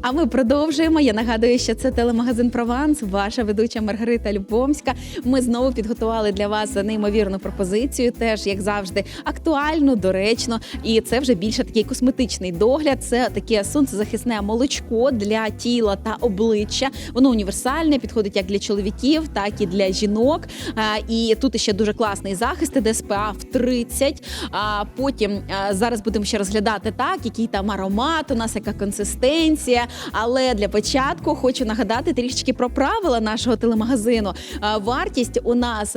А ми продовжуємо. Я нагадую, що це телемагазин Прованс. Ваша ведуча Маргарита Любомська. Ми знову підготували для вас неймовірну пропозицію. Теж, як завжди, актуальну, доречно. І це вже більше такий косметичний догляд. Це таке сонцезахисне молочко для тіла та обличчя. Воно універсальне, підходить як для чоловіків, так і для жінок. І тут ще дуже класний захист, іде SPF 30. А потім зараз будемо ще розглядати так, який там аромат, у нас яка консистенція. Але для початку хочу нагадати трішечки про правила нашого телемагазину. Вартість у нас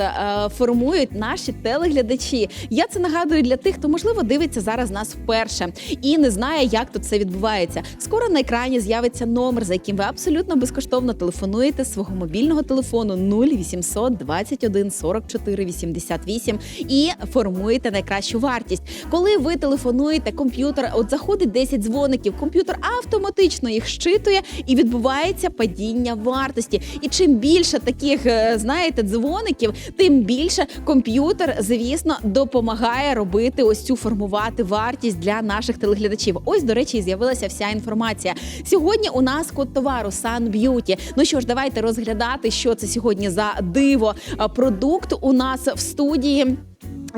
формують наші телеглядачі. Я це нагадую для тих, хто можливо дивиться зараз нас вперше і не знає, як тут це відбувається. Скоро на екрані з'явиться номер, за яким ви абсолютно безкоштовно телефонуєте свого мобільного телефону 0800 21 44 88 і формуєте найкращу вартість. Коли ви телефонуєте, комп'ютер от заходить 10 дзвоників, комп'ютер автоматично їх щитує і відбувається падіння вартості. І чим більше таких, е, знаєте, дзвоників, тим більше комп'ютер, звісно, допомагає робити ось цю формувати вартість для наших телеглядачів. Ось, до речі, з'явилася вся інформація. Сьогодні у нас код товару Sun Beauty. Ну що ж, давайте розглядати, що це сьогодні за диво продукт у нас в студії.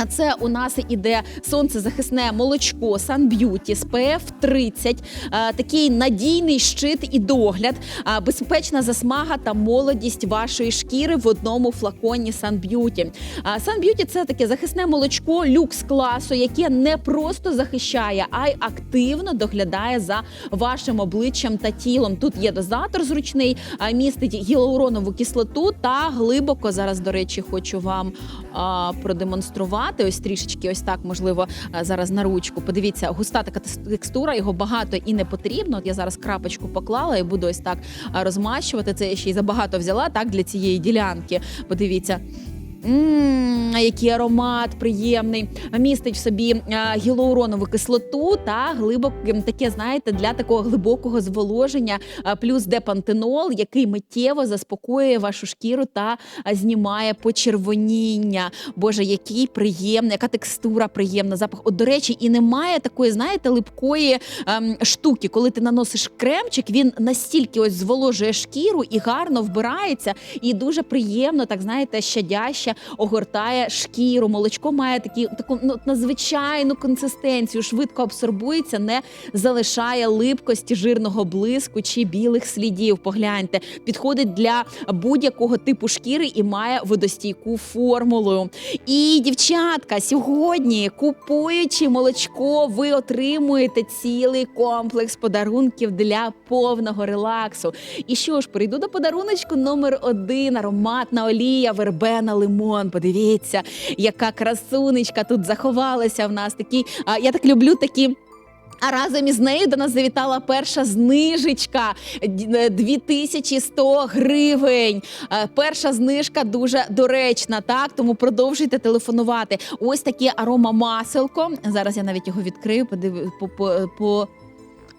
А це у нас іде сонцезахисне молочко Sun Beauty з PF 30, е, такий надійний щит і догляд, е, безпечна засмага та молодість вашої шкіри в одному флаконі Sun Beauty. Е, Sun Beauty – це таке захисне молочко люкс класу, яке не просто захищає, а й активно доглядає за вашим обличчям та тілом. Тут є дозатор зручний, містить гіалуронову кислоту та глибоко зараз, до речі, хочу вам а, продемонструвати. Ось трішечки, ось так, можливо, зараз на ручку. Подивіться, густа така текстура, його багато і не потрібно. От я зараз крапочку поклала і буду ось так розмащувати. Це я ще й забагато взяла так для цієї ділянки. Подивіться. Мм, який аромат приємний. Містить в собі а, гіалуронову кислоту та глибоке таке, знаєте, для такого глибокого зволоження, а, плюс депантенол, який миттєво заспокоює вашу шкіру та а, знімає почервоніння. Боже, який приємний, яка текстура приємна, запах. От, до речі, і немає такої, знаєте, липкої ем, штуки, коли ти наносиш кремчик, він настільки ось зволожує шкіру і гарно вбирається, і дуже приємно, так знаєте, щадяще огортає шкіру. Молочко має такі таку ну, надзвичайну консистенцію, швидко абсорбується, не залишає липкості, жирного блиску чи білих слідів. Погляньте, підходить для будь-якого типу шкіри і має водостійку формулу. І дівчатка, сьогодні, купуючи молочко, ви отримуєте цілий комплекс подарунків для повного релаксу. І що ж, перейду до подаруночку номер один: ароматна олія, вербена, лимон. Подивіться, яка красунечка тут заховалася в нас. Такі, а, я так люблю такі. А разом із нею до нас завітала перша знижечка д- е, 2100 гривень. Е, Перша знижка дуже доречна, так тому продовжуйте телефонувати. Ось таке арома маселко. Зараз я навіть його відкрию. Подив по, по, по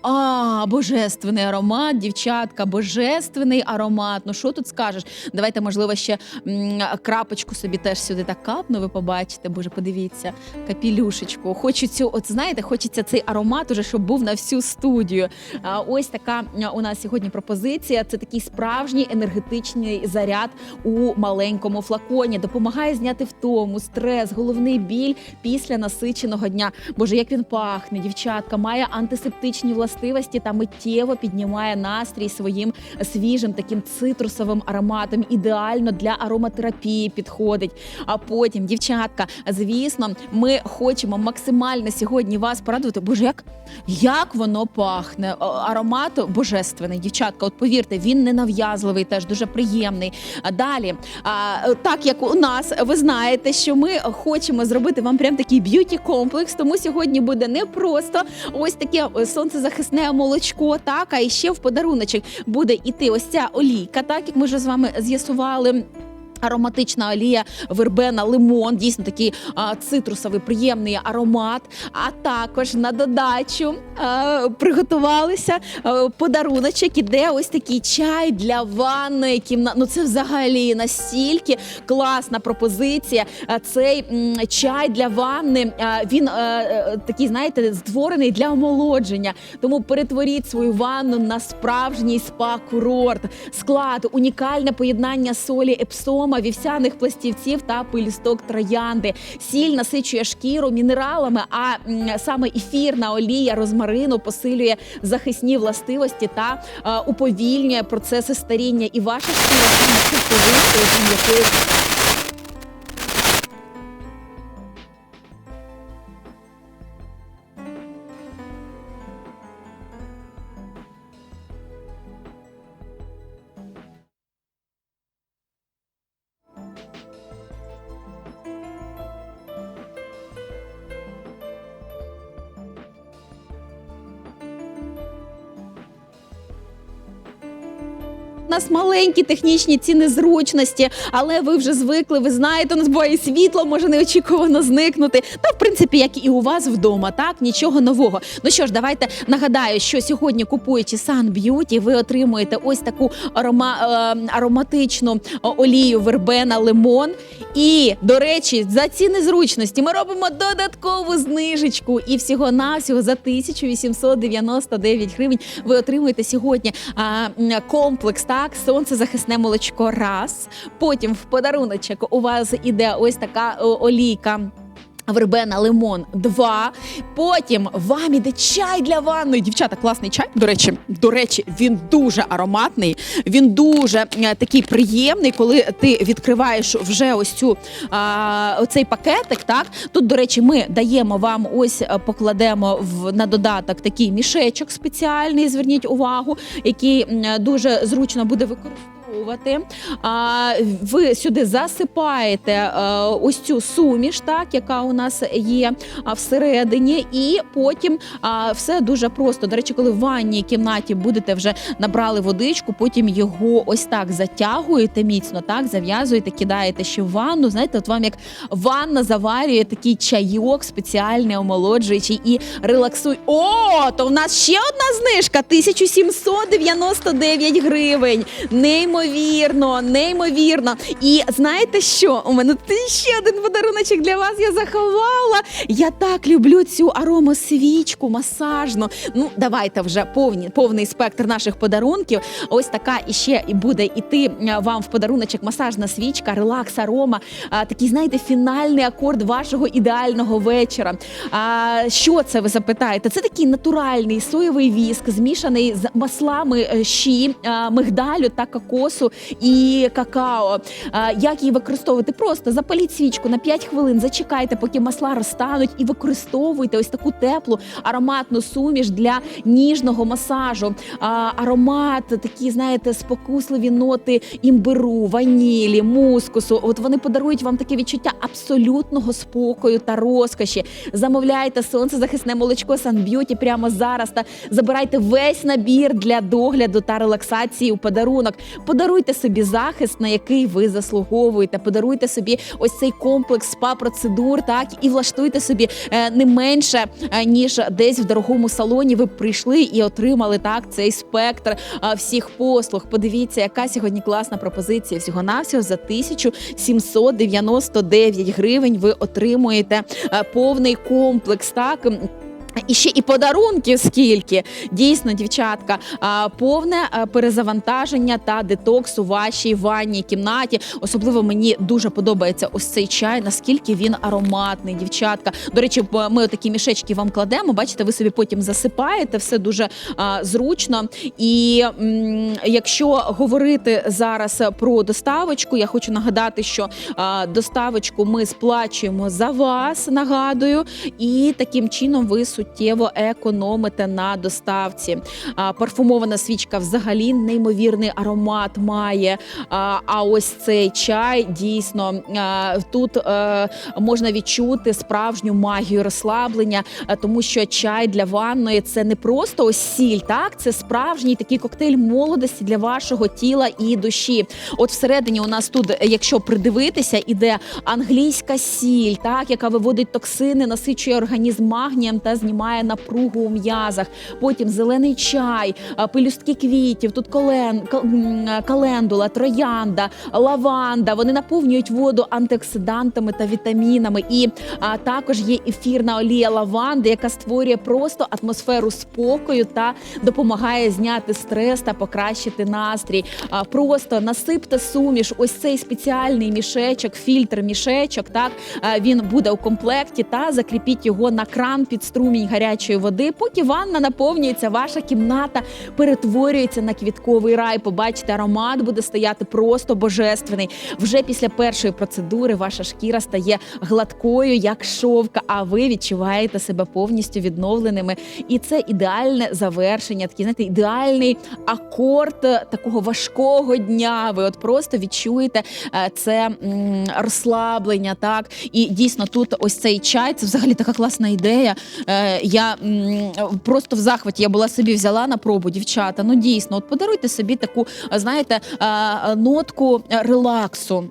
а, божественний аромат, дівчатка, божественний аромат. Ну що тут скажеш? Давайте, можливо, ще м, крапочку собі теж сюди так капну. Ви побачите. Боже, подивіться, капілюшечку. Хочу цю, от знаєте, хочеться цей аромат уже, щоб був на всю студію. А, ось така у нас сьогодні пропозиція. Це такий справжній енергетичний заряд у маленькому флаконі. Допомагає зняти втому, стрес, головний біль після насиченого дня. Боже, як він пахне, дівчатка, має антисептичні властивості та миттєво піднімає настрій своїм свіжим таким цитрусовим ароматом. Ідеально для ароматерапії підходить. А потім, дівчатка, звісно, ми хочемо максимально сьогодні вас порадувати. Боже, як, як воно пахне? Аромат божественний, дівчатка. От повірте, він не нав'язливий, теж дуже приємний. А далі, а, так як у нас, ви знаєте, що ми хочемо зробити вам прям такий б'юті комплекс. Тому сьогодні буде не просто ось таке е, сонцезахисне молочко, так а і ще в подаруночок буде іти ось ця олійка, так як ми вже з вами з'ясували. Ароматична олія вербена лимон, дійсно такий а, цитрусовий приємний аромат. А також на додачу а, приготувалися а, подаруночок. Іде ось такий чай для ванної кімнати. Ну це взагалі настільки класна пропозиція. А, Цей м, чай для ванни а, він а, е, такий, знаєте, створений для омолодження. Тому перетворіть свою ванну на справжній спа-курорт. Склад унікальне поєднання солі епсома, вівсяних пластівців та пилісток троянди. Сіль насичує шкіру мінералами, а саме ефірна олія розмарину посилює захисні властивості та е, уповільнює процеси старіння. І ваша шкіра саме соковитою, У нас маленькі технічні ці незручності, але ви вже звикли. Ви знаєте, у нас буває світло може неочікувано зникнути. Та в принципі, як і у вас вдома, так нічого нового. Ну що ж, давайте нагадаю, що сьогодні купуючи Sun Beauty, ви отримуєте ось таку арома, е, ароматичну олію вербена лимон. І до речі, за ці незручності ми робимо додаткову знижечку. І всього навсього за 1899 гривень ви отримуєте сьогодні а, комплекс так, сонцезахисне молочко. Раз. Потім в подаруночок у вас іде ось така о, олійка. Вербена лимон 2. Потім вам іде чай для ванної. Дівчата, класний чай. До речі, до речі, він дуже ароматний. Він дуже е, такий приємний, коли ти відкриваєш вже ось цю а, оцей пакетик. Так тут, до речі, ми даємо вам ось е, покладемо в на додаток такий мішечок спеціальний. Зверніть увагу, який м, дуже зручно буде використовувати. А, ви сюди засипаєте е, ось цю суміш, так яка у нас є а, всередині, і потім все дуже просто. До речі, коли в ванній кімнаті будете вже набрали водичку, потім його ось так затягуєте міцно, так зав'язуєте, кидаєте ще в ванну. Знаєте, от вам як ванна заварює такий чайок, спеціальний омолоджуючий і релаксуй. О, то в нас ще одна знижка 1799 гривень. Неймовірно, неймовірно. І знаєте що? У мене ще один подаруночок для вас. Я заховала. Я так люблю цю аромасвічку масажну. Ну, давайте вже повні, повний спектр наших подарунків. Ось така іще буде іти вам в подаруночок масажна свічка, релакс, арома. Такий, знаєте, фінальний акорд вашого ідеального вечора. А, що це ви запитаєте? Це такий натуральний соєвий віск, змішаний з маслами е, щі, а, мигдалю та кокосу і какао. Як її використовувати? Просто запаліть свічку на 5 хвилин, зачекайте, поки масла розтануть, і використовуйте ось таку теплу ароматну суміш для ніжного масажу. Аромат, такі, знаєте, спокусливі ноти імбиру, ванілі, мускусу. От вони подарують вам таке відчуття абсолютного спокою та розкоші. Замовляйте сонцезахисне молочко Sunbeauty прямо зараз та забирайте весь набір для догляду та релаксації у подарунок. Подаруйте собі захист, на який ви заслуговуєте. Подаруйте собі ось цей комплекс спа-процедур, так і влаштуйте собі е, не менше е, ніж десь в дорогому салоні. Ви прийшли і отримали так цей спектр е, всіх послуг. Подивіться, яка сьогодні класна пропозиція. Всього навсього за 1799 гривень. Ви отримуєте повний комплекс. Так. І ще і подарунків скільки дійсно, дівчатка, повне перезавантаження та детокс у вашій ванній кімнаті. Особливо мені дуже подобається ось цей чай. Наскільки він ароматний, дівчатка. До речі, ми такі мішечки вам кладемо. Бачите, ви собі потім засипаєте, все дуже зручно. І якщо говорити зараз про доставочку, я хочу нагадати, що доставочку ми сплачуємо за вас. Нагадую, і таким чином ви суттєво економите на доставці. Парфумована свічка взагалі неймовірний аромат має. А, ось цей чай дійсно тут е, можна відчути справжню магію розслаблення, е, тому що чай для ванної це не просто ось сіль, так це справжній такий коктейль молодості для вашого тіла і душі. От всередині у нас тут, якщо придивитися, іде англійська сіль, так яка виводить токсини, насичує організм магнієм та знімає напругу у м'язах. Потім зелений чай, пелюстки квітів, тут колен, календула, троянда, лаванда. Вони наповнюють воду антиоксидантами та вітамінами. І а, також є ефірна олія лаванди, яка створює просто атмосферу спокою та допомагає зняти стрес та покращити настрій. А, просто насипте суміш, ось цей спеціальний мішечок, фільтр мішечок. Так він буде у комплекті, та закріпіть його на кран під струмінь гарячої води. Поки ванна наповнюється, ваша кімната перетворюється на квітковий рай. Побачите, аромат буде стояти просто божественний. Вже після першої процедури ваша шкіра стає гладкою, як шовка, а ви відчуваєте себе повністю відновленими. І це ідеальне завершення, такий знаєте, ідеальний акорд е, такого важкого дня. Ви от просто відчуєте е, це розслаблення, так і дійсно тут ось цей чай. Це взагалі така класна ідея. Я просто в захваті. Я була собі взяла на пробу, дівчата. Ну дійсно, от подаруйте собі таку, знаєте, нотку релаксу.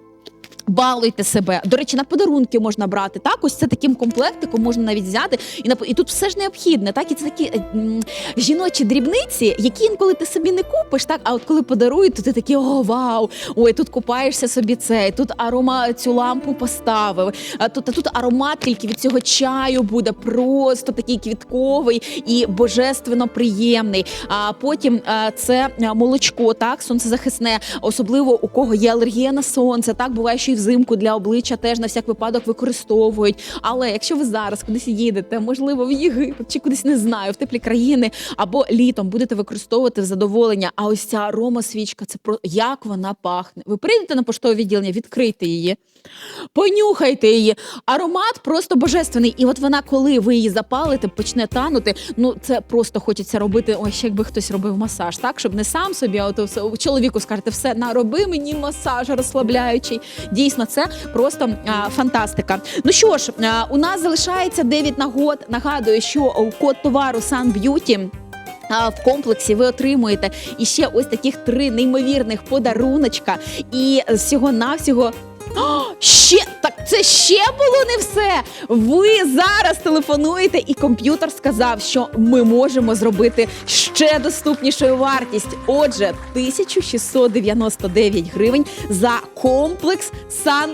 Балуйте себе. До речі, на подарунки можна брати. Так, ось це таким комплектиком можна навіть взяти. І на і тут все ж необхідне. Так, і це такі е, м, жіночі дрібниці, які інколи ти собі не купиш. Так, а от коли подарують, то ти такий о, вау! Ой, тут купаєшся собі цей, тут арома цю лампу поставив. А тут, а тут аромат тільки від цього чаю буде просто такий квітковий і божественно приємний. А потім а, це молочко, так, сонцезахисне, особливо у кого є алергія на сонце. Так буває, що і взимку для обличчя теж на всяк випадок використовують. Але якщо ви зараз кудись їдете, можливо, в Єгипет чи кудись не знаю, в теплі країни або літом будете використовувати в задоволення. А ось ця аромасвічка, це про як вона пахне. Ви прийдете на поштове відділення, відкрийте її. Понюхайте її. Аромат просто божественний. І от вона, коли ви її запалите, почне танути. Ну це просто хочеться робити. Ой, ще якби хтось робив масаж, так щоб не сам собі, а от чоловіку скажете, все нароби мені масаж розслабляючий. Дійсно, це просто а, фантастика. Ну що ж, а, у нас залишається 9 нагод. Нагадую, що код товару Sun Beauty В комплексі ви отримуєте іще ось таких три неймовірних подаруночка. І всього навсього ще так це ще було не все. Ви зараз телефонуєте, і комп'ютер сказав, що ми можемо зробити ще доступнішою вартість. Отже, 1699 гривень за комплекс Sun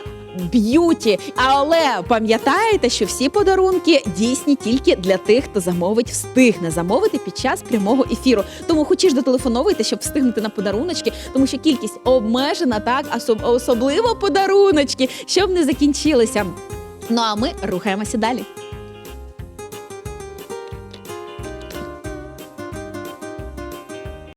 Б'юті, але пам'ятаєте, що всі подарунки дійсні тільки для тих, хто замовить, встигне замовити під час прямого ефіру. Тому хочеш дотелефоновуйте, щоб встигнути на подаруночки, тому що кількість обмежена, так особ- особливо подаруночки, щоб не закінчилися. Ну а ми рухаємося далі.